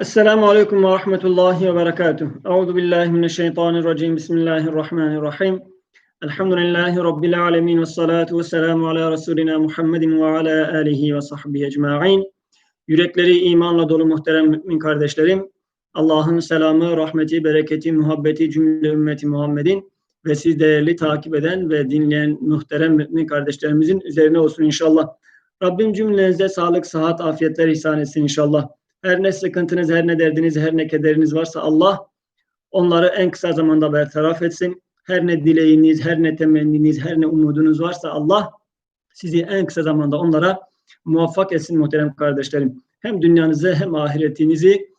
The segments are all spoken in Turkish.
Esselamu Aleyküm ve Rahmetullahi ve Berekatuh. Euzu billahi mineşşeytanirracim. Bismillahirrahmanirrahim. Elhamdülillahi Rabbil alemin ve salatu ve selamu ala Resulina Muhammedin ve ala alihi ve sahbihi ecma'in. Yürekleri imanla dolu muhterem mümin kardeşlerim. Allah'ın selamı, rahmeti, bereketi, muhabbeti cümle ümmeti Muhammed'in ve siz değerli takip eden ve dinleyen muhterem mümin kardeşlerimizin üzerine olsun inşallah. Rabbim cümlenize sağlık, sıhhat, afiyetler ihsan etsin inşallah. Her ne sıkıntınız, her ne derdiniz, her ne kederiniz varsa Allah onları en kısa zamanda bertaraf etsin. Her ne dileğiniz, her ne temenniniz, her ne umudunuz varsa Allah sizi en kısa zamanda onlara muvaffak etsin muhterem kardeşlerim. Hem dünyanızı hem ahiretinizi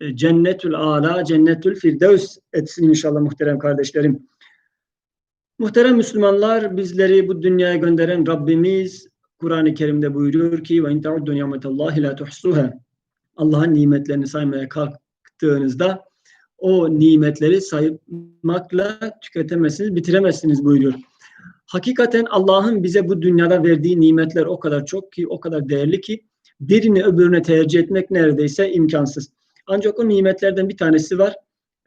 e, cennetül ala, cennetül firdevs etsin inşallah muhterem kardeşlerim. Muhterem Müslümanlar, bizleri bu dünyaya gönderen Rabbimiz Kur'an-ı Kerim'de buyuruyor ki ve in ta'uddu nimetallahi la tuhsuha. Allah'ın nimetlerini saymaya kalktığınızda o nimetleri saymakla tüketemezsiniz, bitiremezsiniz buyuruyor. Hakikaten Allah'ın bize bu dünyada verdiği nimetler o kadar çok ki, o kadar değerli ki birini öbürüne tercih etmek neredeyse imkansız. Ancak o nimetlerden bir tanesi var.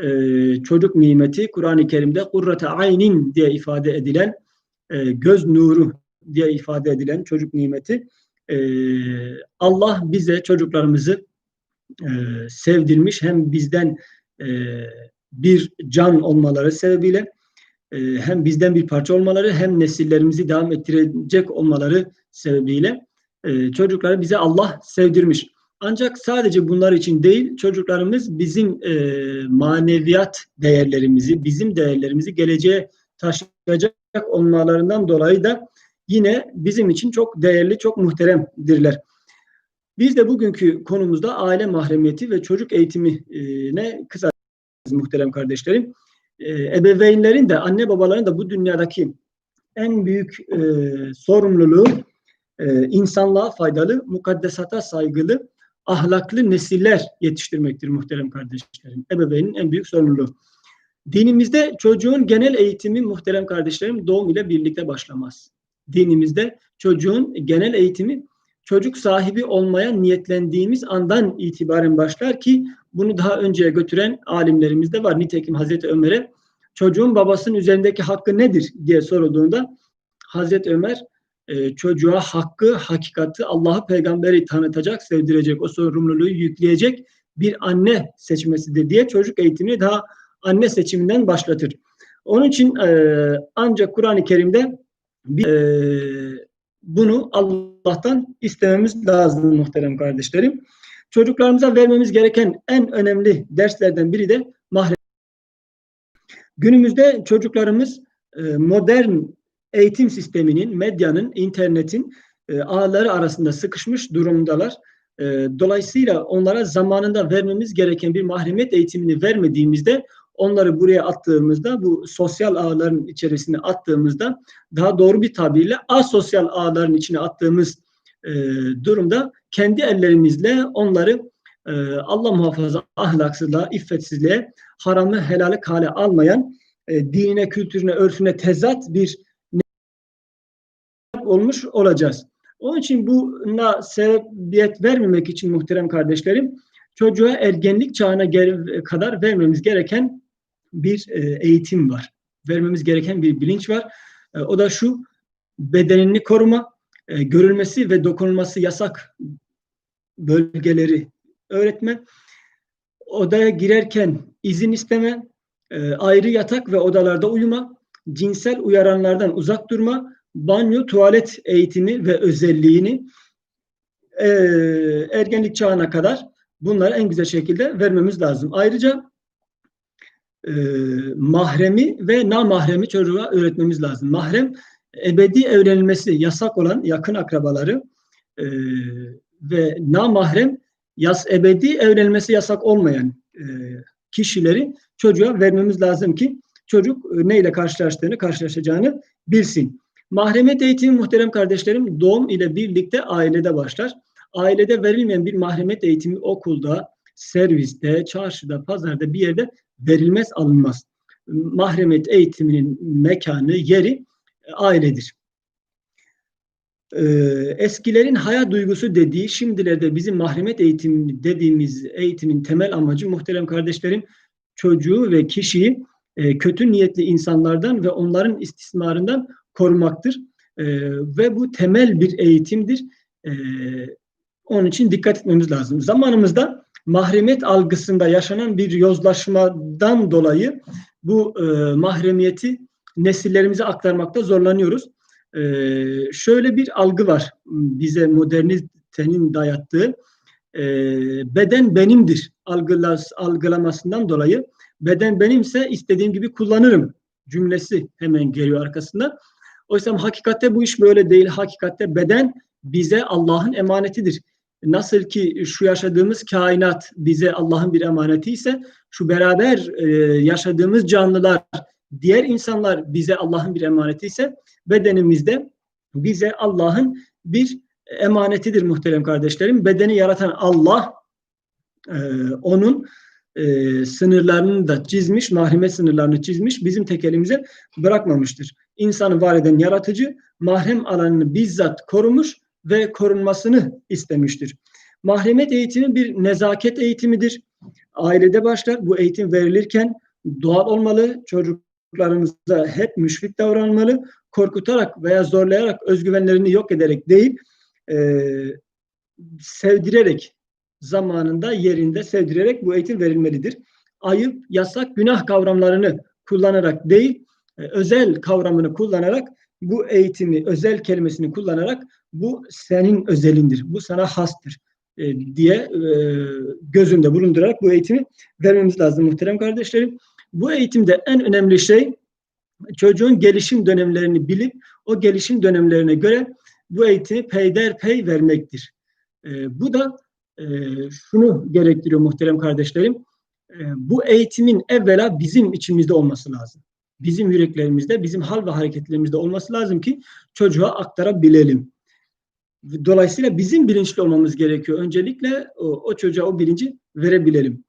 Ee, çocuk nimeti Kur'an-ı Kerim'de kurrate aynin diye ifade edilen e, göz nuru diye ifade edilen çocuk nimeti. Ee, Allah bize çocuklarımızı e, sevdirmiş hem bizden e, bir can olmaları sebebiyle e, hem bizden bir parça olmaları hem nesillerimizi devam ettirecek olmaları sebebiyle e, çocukları bize Allah sevdirmiş. Ancak sadece bunlar için değil, çocuklarımız bizim e, maneviyat değerlerimizi, bizim değerlerimizi geleceğe taşıyacak olmalarından dolayı da yine bizim için çok değerli, çok muhteremdirler. Biz de bugünkü konumuzda aile mahremiyeti ve çocuk eğitimine kısa muhterem kardeşlerim. E, ebeveynlerin de anne babaların da bu dünyadaki en büyük e, sorumluluğu e, insanlığa faydalı, mukaddesata saygılı, ahlaklı nesiller yetiştirmektir muhterem kardeşlerim. Ebeveynin en büyük sorumluluğu. Dinimizde çocuğun genel eğitimi muhterem kardeşlerim doğum ile birlikte başlamaz. Dinimizde çocuğun genel eğitimi çocuk sahibi olmaya niyetlendiğimiz andan itibaren başlar ki bunu daha önceye götüren alimlerimiz de var. Nitekim Hazreti Ömer'e çocuğun babasının üzerindeki hakkı nedir diye sorulduğunda Hazreti Ömer e, çocuğa hakkı, hakikati, Allah'ı peygamberi tanıtacak, sevdirecek, o sorumluluğu yükleyecek bir anne seçmesidir diye çocuk eğitimini daha anne seçiminden başlatır. Onun için e, ancak Kur'an-ı Kerim'de bir, e, bunu Allah'tan istememiz lazım muhterem kardeşlerim. Çocuklarımıza vermemiz gereken en önemli derslerden biri de mahrem. Günümüzde çocuklarımız e, modern eğitim sisteminin, medyanın, internetin e, ağları arasında sıkışmış durumdalar. E, dolayısıyla onlara zamanında vermemiz gereken bir mahremiyet eğitimini vermediğimizde onları buraya attığımızda bu sosyal ağların içerisine attığımızda daha doğru bir tabirle asosyal ağların içine attığımız e, durumda kendi ellerimizle onları e, Allah muhafaza ahlaksızlığa, iffetsizliğe, haramı helali kale almayan, e, dinine, kültürüne, örfüne tezat bir olmuş olacağız. Onun için buna sebebiyet vermemek için muhterem kardeşlerim, çocuğa ergenlik çağına kadar vermemiz gereken bir e, eğitim var. Vermemiz gereken bir bilinç var. E, o da şu, bedenini koruma, e, görülmesi ve dokunulması yasak bölgeleri öğretme, odaya girerken izin isteme, ayrı yatak ve odalarda uyuma, cinsel uyaranlardan uzak durma, banyo, tuvalet eğitimi ve özelliğini ergenlik çağına kadar bunları en güzel şekilde vermemiz lazım. Ayrıca e, mahremi ve namahremi çocuğa öğretmemiz lazım. Mahrem ebedi evlenilmesi yasak olan yakın akrabaları e, ve namahrem yas ebedi evlenilmesi yasak olmayan e, kişileri çocuğa vermemiz lazım ki çocuk e, neyle karşılaştığını, karşılaşacağını bilsin. Mahremiyet eğitimi muhterem kardeşlerim doğum ile birlikte ailede başlar. Ailede verilmeyen bir mahremiyet eğitimi okulda, serviste, çarşıda, pazarda bir yerde verilmez alınmaz. Mahremiyet eğitiminin mekanı, yeri e, ailedir. e, eskilerin hayat duygusu dediği, şimdilerde bizim mahremiyet eğitimi dediğimiz eğitimin temel amacı muhterem kardeşlerim çocuğu ve kişiyi e, kötü niyetli insanlardan ve onların istismarından korumaktır. Ve bu temel bir eğitimdir. E, onun için dikkat etmemiz lazım. Zamanımızda mahremiyet algısında yaşanan bir yozlaşmadan dolayı bu e, mahremiyeti nesillerimize aktarmakta zorlanıyoruz. E, şöyle bir algı var bize modernitenin dayattığı. E, beden benimdir algılas, algılamasından dolayı beden benimse istediğim gibi kullanırım cümlesi hemen geliyor arkasında. Oysa hakikatte bu iş böyle değil. Hakikatte beden bize Allah'ın emanetidir. Nasıl ki şu yaşadığımız kainat bize Allah'ın bir emaneti ise şu beraber e, yaşadığımız canlılar, diğer insanlar bize Allah'ın bir emaneti ise bedenimizde bize Allah'ın bir emanetidir muhterem kardeşlerim. Bedeni yaratan Allah e, onun e, sınırlarını da çizmiş, mahreme sınırlarını çizmiş, bizim tek elimize bırakmamıştır. İnsanı var eden yaratıcı mahrem alanını bizzat korumuş ve korunmasını istemiştir. Mahremiyet eğitimi bir nezaket eğitimidir. Ailede başlar. Bu eğitim verilirken doğal olmalı. Çocuklarımıza hep müşfik davranmalı. Korkutarak veya zorlayarak özgüvenlerini yok ederek değil, e, sevdirerek zamanında yerinde sevdirerek bu eğitim verilmelidir. Ayıp, yasak, günah kavramlarını kullanarak değil, e, özel kavramını kullanarak bu eğitimi, özel kelimesini kullanarak bu senin özelindir, bu sana hastır e, diye e, gözünde bulundurarak bu eğitimi vermemiz lazım muhterem kardeşlerim. Bu eğitimde en önemli şey çocuğun gelişim dönemlerini bilip o gelişim dönemlerine göre bu eğitimi peyderpey vermektir. E, bu da e, şunu gerektiriyor muhterem kardeşlerim. E, bu eğitimin evvela bizim içimizde olması lazım. Bizim yüreklerimizde, bizim hal ve hareketlerimizde olması lazım ki çocuğa aktarabilelim. Dolayısıyla bizim bilinçli olmamız gerekiyor. Öncelikle o, o çocuğa o bilinci verebilelim.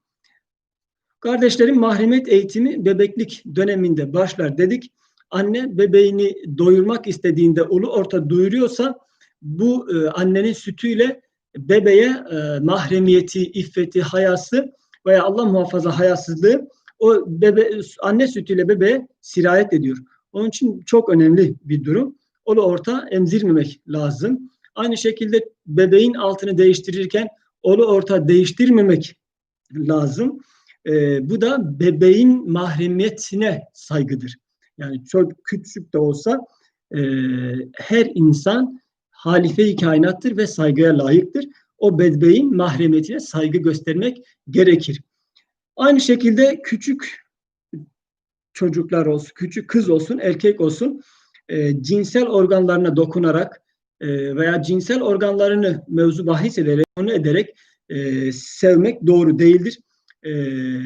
Kardeşlerim mahremiyet eğitimi bebeklik döneminde başlar dedik. Anne bebeğini doyurmak istediğinde ulu orta doyuruyorsa bu e, annenin sütüyle bebeğe e, mahremiyeti, iffeti, hayası veya Allah muhafaza hayasızlığı o bebe anne sütüyle bebeğe sirayet ediyor. Onun için çok önemli bir durum. Olu orta emzirmemek lazım. Aynı şekilde bebeğin altını değiştirirken olu orta değiştirmemek lazım. E, bu da bebeğin mahremiyetine saygıdır. Yani çok küçük de olsa e, her insan halife-i kainattır ve saygıya layıktır. O bebeğin mahremiyetine saygı göstermek gerekir. Aynı şekilde küçük çocuklar olsun, küçük kız olsun, erkek olsun e, cinsel organlarına dokunarak e, veya cinsel organlarını mevzu bahis ederek, onu ederek e, sevmek doğru değildir. E,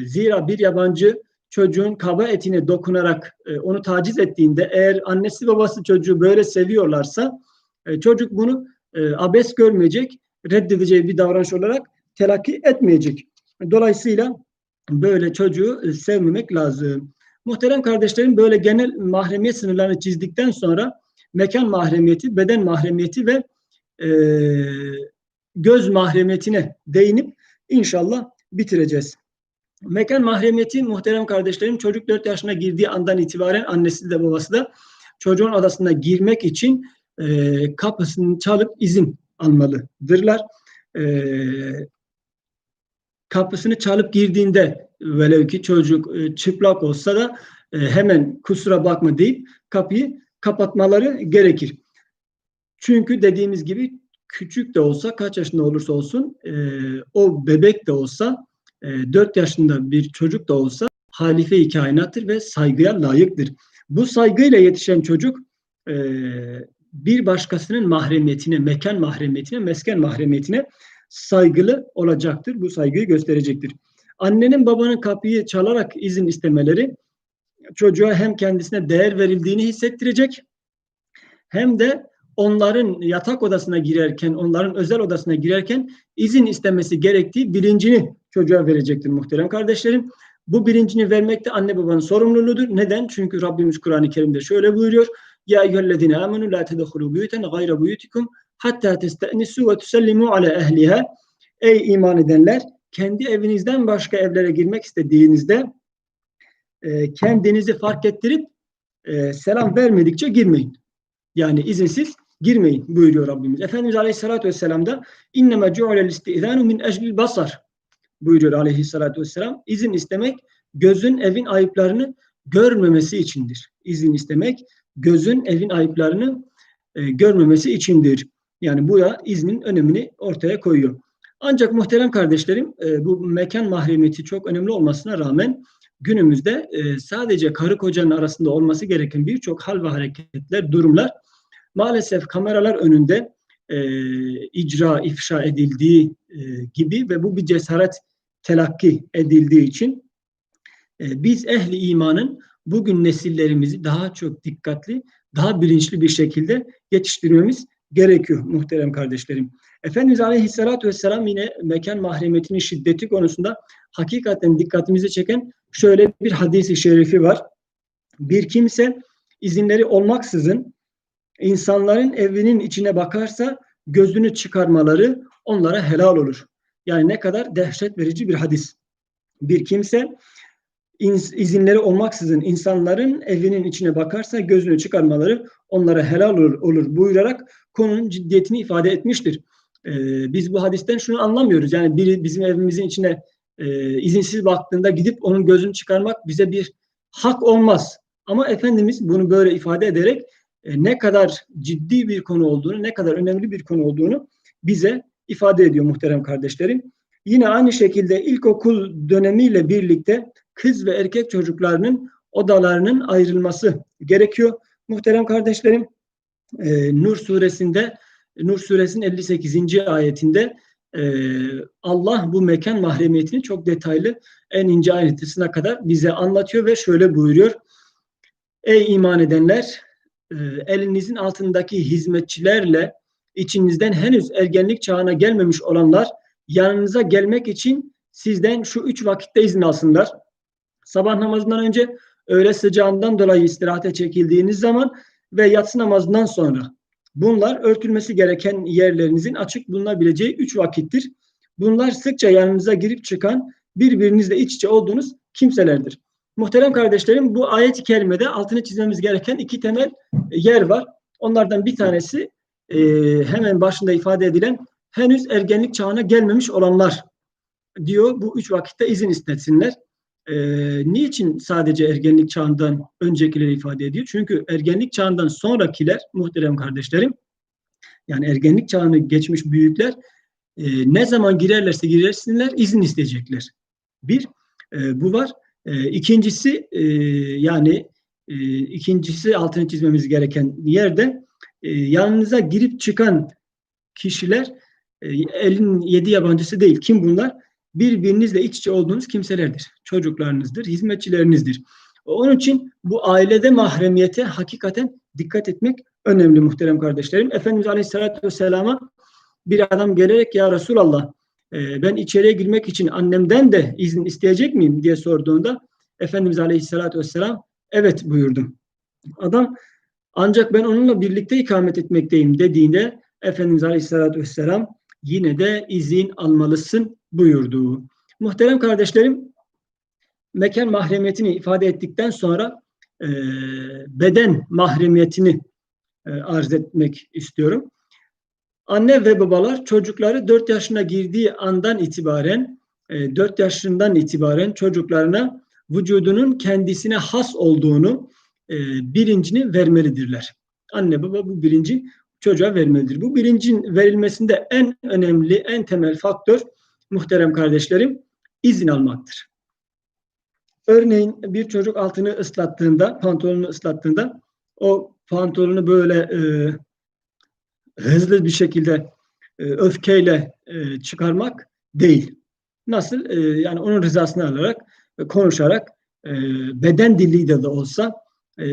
zira bir yabancı çocuğun kaba etine dokunarak e, onu taciz ettiğinde eğer annesi babası çocuğu böyle seviyorlarsa e, çocuk bunu e, abes görmeyecek, reddedeceği bir davranış olarak telakki etmeyecek. Dolayısıyla böyle çocuğu e, sevmemek lazım. Muhterem kardeşlerim böyle genel mahremiyet sınırlarını çizdikten sonra mekan mahremiyeti, beden mahremiyeti ve e, göz mahremiyetine değinip inşallah bitireceğiz. Mekan mahremiyeti muhterem kardeşlerim çocuk 4 yaşına girdiği andan itibaren annesi de babası da çocuğun odasına girmek için e, kapısını çalıp izin almalıdırlar. E, kapısını çalıp girdiğinde velev ki çocuk e, çıplak olsa da e, hemen kusura bakma deyip kapıyı kapatmaları gerekir. Çünkü dediğimiz gibi küçük de olsa kaç yaşında olursa olsun e, o bebek de olsa e, 4 yaşında bir çocuk da olsa halife-i kainattır ve saygıya layıktır. Bu saygıyla yetişen çocuk e, bir başkasının mahremiyetine, mekan mahremiyetine, mesken mahremiyetine saygılı olacaktır. Bu saygıyı gösterecektir. Annenin babanın kapıyı çalarak izin istemeleri çocuğa hem kendisine değer verildiğini hissettirecek hem de onların yatak odasına girerken, onların özel odasına girerken izin istemesi gerektiği bilincini çocuğa verecektir muhterem kardeşlerim. Bu bilincini vermek de anne babanın sorumluluğudur. Neden? Çünkü Rabbimiz Kur'an-ı Kerim'de şöyle buyuruyor. Ya eyyühellezine amenu la tedhulu buyuten gayre buyutikum hatta testenisu ve tusellimu ala ehliha. Ey iman edenler kendi evinizden başka evlere girmek istediğinizde e, kendinizi fark ettirip e, selam vermedikçe girmeyin. Yani izinsiz girmeyin buyuruyor Rabbimiz. Efendimiz Aleyhisselatü Vesselam da inneme cu'alel istizanu min eclil basar buyuruyor Aleyhisselatü Vesselam. İzin istemek gözün evin ayıplarını görmemesi içindir. İzin istemek gözün evin ayıplarını e, görmemesi içindir. Yani bu ya iznin önemini ortaya koyuyor. Ancak muhterem kardeşlerim e, bu mekan mahremiyeti çok önemli olmasına rağmen günümüzde e, sadece karı kocanın arasında olması gereken birçok hal ve hareketler, durumlar maalesef kameralar önünde e, icra, ifşa edildiği e, gibi ve bu bir cesaret telakki edildiği için e, biz ehli imanın bugün nesillerimizi daha çok dikkatli, daha bilinçli bir şekilde yetiştirmemiz gerekiyor muhterem kardeşlerim. Efendimiz Aleyhisselatü Vesselam yine mekan mahremiyetinin şiddeti konusunda hakikaten dikkatimizi çeken şöyle bir hadisi şerifi var. Bir kimse izinleri olmaksızın insanların evinin içine bakarsa gözünü çıkarmaları onlara helal olur. Yani ne kadar dehşet verici bir hadis. Bir kimse izinleri olmaksızın insanların evinin içine bakarsa gözünü çıkarmaları onlara helal olur, olur buyurarak konunun ciddiyetini ifade etmiştir. Ee, biz bu hadisten şunu anlamıyoruz. Yani biri bizim evimizin içine e, izinsiz baktığında gidip onun gözünü çıkarmak bize bir hak olmaz. Ama Efendimiz bunu böyle ifade ederek e, ne kadar ciddi bir konu olduğunu, ne kadar önemli bir konu olduğunu bize ifade ediyor muhterem kardeşlerim. Yine aynı şekilde ilkokul dönemiyle birlikte kız ve erkek çocuklarının odalarının ayrılması gerekiyor. Muhterem kardeşlerim, e, Nur suresinde Nur suresinin 58. ayetinde Allah bu mekan mahremiyetini çok detaylı en ince ayrıntısına kadar bize anlatıyor ve şöyle buyuruyor. Ey iman edenler e, elinizin altındaki hizmetçilerle içinizden henüz ergenlik çağına gelmemiş olanlar yanınıza gelmek için sizden şu üç vakitte izin alsınlar. Sabah namazından önce öğle sıcağından dolayı istirahate çekildiğiniz zaman ve yatsı namazından sonra. Bunlar örtülmesi gereken yerlerinizin açık bulunabileceği üç vakittir. Bunlar sıkça yanınıza girip çıkan birbirinizle iç içe olduğunuz kimselerdir. Muhterem kardeşlerim bu ayet-i kerimede altını çizmemiz gereken iki temel yer var. Onlardan bir tanesi e, hemen başında ifade edilen henüz ergenlik çağına gelmemiş olanlar diyor bu üç vakitte izin istetsinler. E, niçin sadece ergenlik çağından öncekileri ifade ediyor? Çünkü ergenlik çağından sonrakiler muhterem kardeşlerim yani ergenlik çağını geçmiş büyükler e, ne zaman girerlerse girersinler izin isteyecekler. Bir, e, bu var. E, ikincisi e, yani e, ikincisi altını çizmemiz gereken yerde e, yanınıza girip çıkan kişiler e, elin yedi yabancısı değil. Kim bunlar? Birbirinizle iç içe olduğunuz kimselerdir. Çocuklarınızdır, hizmetçilerinizdir. Onun için bu ailede mahremiyete hakikaten dikkat etmek önemli muhterem kardeşlerim. Efendimiz Aleyhisselatü Vesselam'a bir adam gelerek ya Resulallah e, ben içeriye girmek için annemden de izin isteyecek miyim diye sorduğunda Efendimiz Aleyhisselatü Vesselam evet buyurdum. Adam ancak ben onunla birlikte ikamet etmekteyim dediğinde Efendimiz Aleyhisselatü Vesselam yine de izin almalısın buyurdu. Muhterem kardeşlerim mekan mahremiyetini ifade ettikten sonra e, beden mahremiyetini e, arz etmek istiyorum. Anne ve babalar çocukları 4 yaşına girdiği andan itibaren e, 4 yaşından itibaren çocuklarına vücudunun kendisine has olduğunu e, bilincini vermelidirler. Anne baba bu birinci çocuğa vermelidir. Bu bilincin verilmesinde en önemli, en temel faktör muhterem kardeşlerim izin almaktır. Örneğin bir çocuk altını ıslattığında, pantolonunu ıslattığında o pantolonu böyle e, hızlı bir şekilde e, öfkeyle e, çıkarmak değil. Nasıl? E, yani onun rızasını alarak, e, konuşarak, e, beden diliyle de olsa e,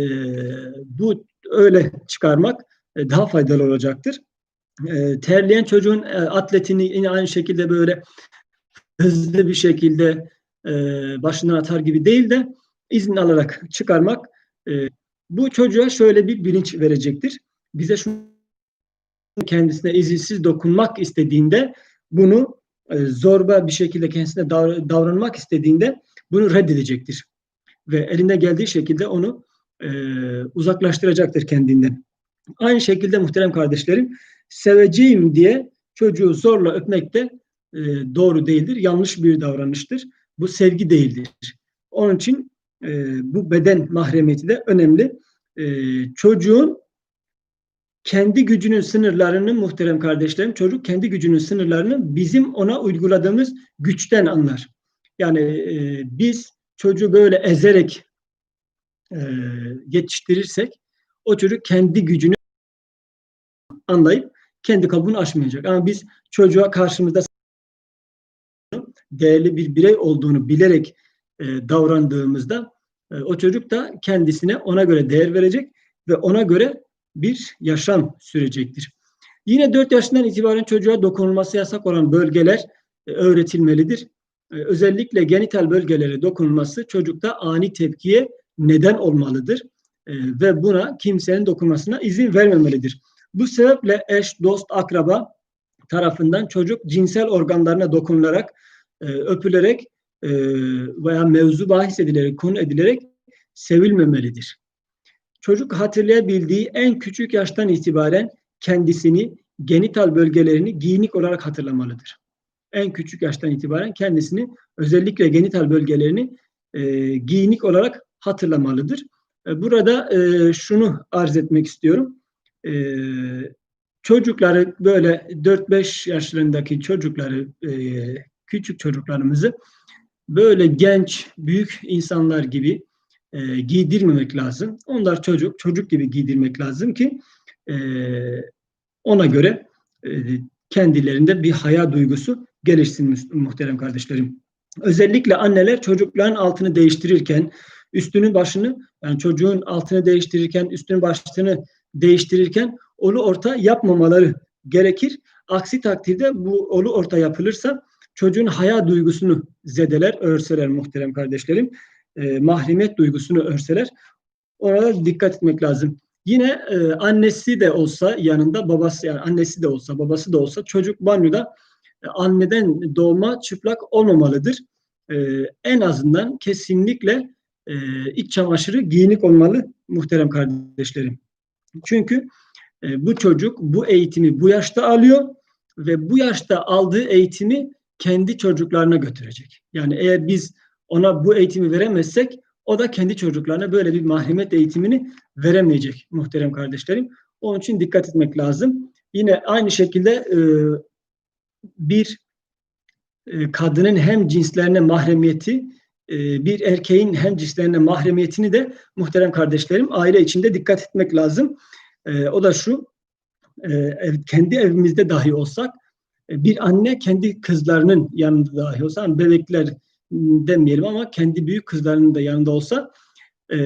bu öyle çıkarmak e, daha faydalı olacaktır. E, terleyen çocuğun e, atletini yine aynı şekilde böyle hızlı bir şekilde e, başından atar gibi değil de izin alarak çıkarmak e, Bu çocuğa şöyle bir bilinç verecektir. Bize şu kendisine izinsiz dokunmak istediğinde bunu e, zorba bir şekilde kendisine davranmak istediğinde bunu reddedecektir. Ve elinde geldiği şekilde onu uzaklaştıracaktır kendinden. Aynı şekilde muhterem kardeşlerim seveceğim diye çocuğu zorla öpmek de e, doğru değildir. Yanlış bir davranıştır. Bu sevgi değildir. Onun için e, bu beden mahremiyeti de önemli. E, çocuğun kendi gücünün sınırlarını muhterem kardeşlerim, çocuk kendi gücünün sınırlarını bizim ona uyguladığımız güçten anlar. Yani e, biz çocuğu böyle ezerek e, yetiştirirsek o çocuk kendi gücünü anlayıp kendi kabuğunu aşmayacak. Ama biz çocuğa karşımızda değerli bir birey olduğunu bilerek e, davrandığımızda e, o çocuk da kendisine ona göre değer verecek ve ona göre bir yaşam sürecektir. Yine 4 yaşından itibaren çocuğa dokunulması yasak olan bölgeler e, öğretilmelidir. E, özellikle genital bölgelere dokunulması çocukta ani tepkiye neden olmalıdır e, ve buna kimsenin dokunmasına izin vermemelidir. Bu sebeple eş, dost, akraba tarafından çocuk cinsel organlarına dokunularak, öpülerek veya mevzu bahis edilerek, konu edilerek sevilmemelidir. Çocuk hatırlayabildiği en küçük yaştan itibaren kendisini, genital bölgelerini giyinik olarak hatırlamalıdır. En küçük yaştan itibaren kendisini özellikle genital bölgelerini e, giyinik olarak hatırlamalıdır. E, burada e, şunu arz etmek istiyorum. E, çocukları böyle 4-5 yaşlarındaki çocukları, e, küçük çocuklarımızı böyle genç, büyük insanlar gibi e, giydirmemek lazım. Onlar çocuk, çocuk gibi giydirmek lazım ki e, ona göre e, kendilerinde bir haya duygusu gelişsin muhterem kardeşlerim. Özellikle anneler çocukların altını değiştirirken, üstünü başını, yani çocuğun altını değiştirirken, üstünü başını değiştirirken olu orta yapmamaları gerekir. Aksi takdirde bu olu orta yapılırsa çocuğun haya duygusunu zedeler, örseler muhterem kardeşlerim e, mahremiyet duygusunu örseler. Orada dikkat etmek lazım. Yine e, annesi de olsa yanında babası yani annesi de olsa babası da olsa çocuk banyoda e, anneden doğma çıplak olmamalıdır. E, en azından kesinlikle e, iç çamaşırı giyinik olmalı muhterem kardeşlerim. Çünkü e, bu çocuk bu eğitimi bu yaşta alıyor ve bu yaşta aldığı eğitimi kendi çocuklarına götürecek. Yani eğer biz ona bu eğitimi veremezsek o da kendi çocuklarına böyle bir mahremiyet eğitimini veremeyecek muhterem kardeşlerim. Onun için dikkat etmek lazım. Yine aynı şekilde e, bir e, kadının hem cinslerine mahremiyeti, bir erkeğin hem cinslerine mahremiyetini de muhterem kardeşlerim aile içinde dikkat etmek lazım. O da şu, kendi evimizde dahi olsak bir anne kendi kızlarının yanında dahi olsa, bebekler demeyelim ama kendi büyük kızlarının da yanında olsa e,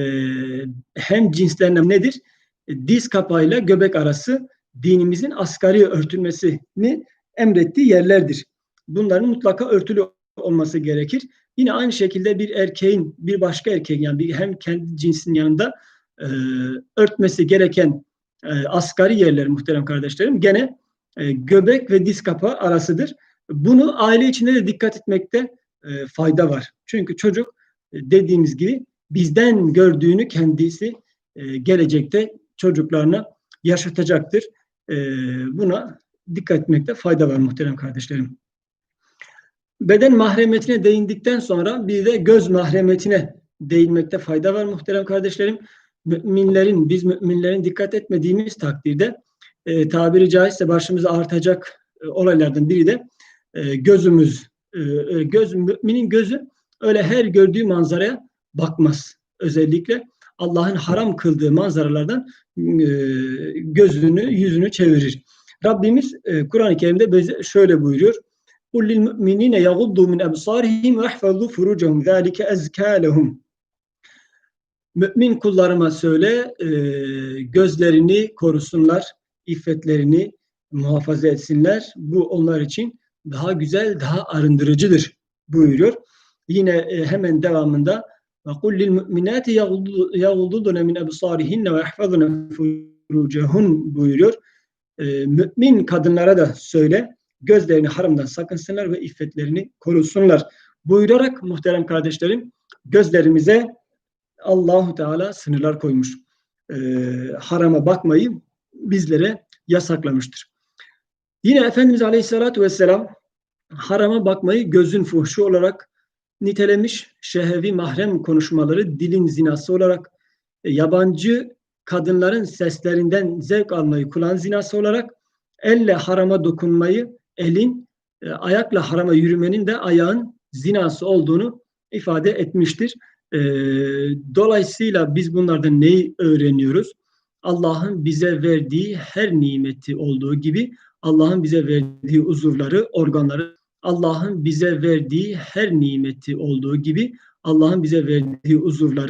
hem cinslerine nedir? E, diz kapağıyla göbek arası dinimizin asgari örtülmesini emrettiği yerlerdir. Bunların mutlaka örtülü olması gerekir. Yine aynı şekilde bir erkeğin bir başka erkeğin yani bir, hem kendi cinsin yanında e, örtmesi gereken e, asgari yerler muhterem kardeşlerim gene e, göbek ve diz kapağı arasıdır. Bunu aile içinde de dikkat etmekte e, fayda var. Çünkü çocuk e, dediğimiz gibi bizden gördüğünü kendisi e, gelecekte çocuklarına yaşatacaktır. E, buna dikkat etmekte fayda var muhterem kardeşlerim. Beden mahremiyetine değindikten sonra bir de göz mahremiyetine değinmekte fayda var muhterem kardeşlerim. Müminlerin, biz müminlerin dikkat etmediğimiz takdirde e, tabiri caizse başımıza artacak e, olaylardan biri de e, gözümüz e, e, göz müminin gözü öyle her gördüğü manzaraya bakmaz. Özellikle Allah'ın haram kıldığı manzaralardan e, gözünü, yüzünü çevirir. Rabbimiz Kur'an-ı Kerim'de şöyle buyuruyor. قُلْ لِلْمُؤْمِنِينَ يَغُضُّوا مِنْ أَبْصَارِهِمْ وَاحْفَظُوا فُرُوجَهُمْ ذَٰلِكَ اَزْكَى لَهُمْ Mümin kullarıma söyle, gözlerini korusunlar, iffetlerini muhafaza etsinler. Bu onlar için daha güzel, daha arındırıcıdır buyuruyor. Yine e, hemen devamında Ve kul lil mu'minati yaghdudne min absarihinne ve yahfazne furucehun buyuruyor. Ee, mümin kadınlara da söyle gözlerini haramdan sakınsınlar ve iffetlerini korusunlar. Buyurarak muhterem kardeşlerim gözlerimize Allahu Teala sınırlar koymuş. Ee, harama bakmayı bizlere yasaklamıştır. Yine Efendimiz Aleyhisselatü Vesselam harama bakmayı gözün fuhşu olarak nitelemiş. Şehevi mahrem konuşmaları dilin zinası olarak e, yabancı kadınların seslerinden zevk almayı kulağın zinası olarak elle harama dokunmayı elin e, ayakla harama yürümenin de ayağın zinası olduğunu ifade etmiştir. E, dolayısıyla biz bunlardan neyi öğreniyoruz? Allah'ın bize verdiği her nimeti olduğu gibi Allah'ın bize verdiği uzuvları, organları, Allah'ın bize verdiği her nimeti olduğu gibi Allah'ın bize verdiği uzuvları